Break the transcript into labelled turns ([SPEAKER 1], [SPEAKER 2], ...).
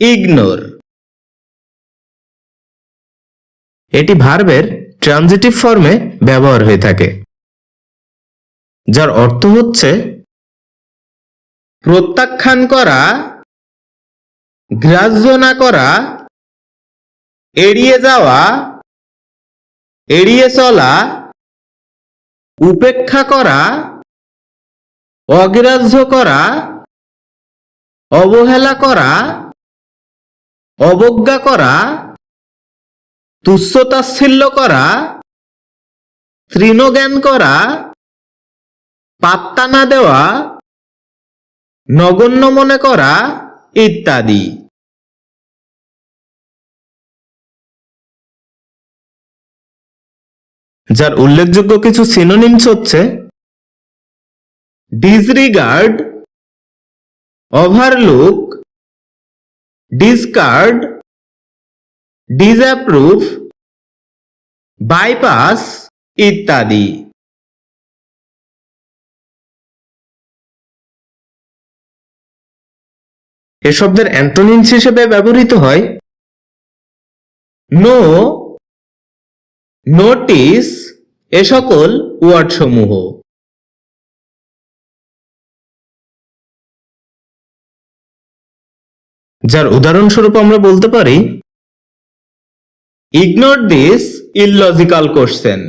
[SPEAKER 1] Ignore এটি ভার্বের transitive ফর্মে ব্যবহার হয়ে থাকে, যার অর্থ হচ্ছে প্রত্যাখ্যান করা গ্রাহ্য না করা, এড়িয়ে যাওয়া, এড়িয়ে চলা, উপেক্ষা করা, অগ্রাহ্য করা, অবহেলা করা অবজ্ঞা করা তুচ্ছতাচ্ছিল্য করা, তৃণজ্ঞান করা, পাত্তা না দেওয়া, নগণ্য মনে করা ইত্যাদি। যার উল্লেখযোগ্য কিছু সিনোনিমস হচ্ছে disregard overlook discard disapprove bypass ইত্যাদি। এ শব্দের অ্যান্টোনিমস হিসেবে ব্যবহৃত হয়। নো নোটিস এ সকল ওয়ার্ড সমূহ। যার উদাহরণস্বরূপ আমরা বলতে পারি ইগনোর দিস ইললজিক্যাল কোশ্চেন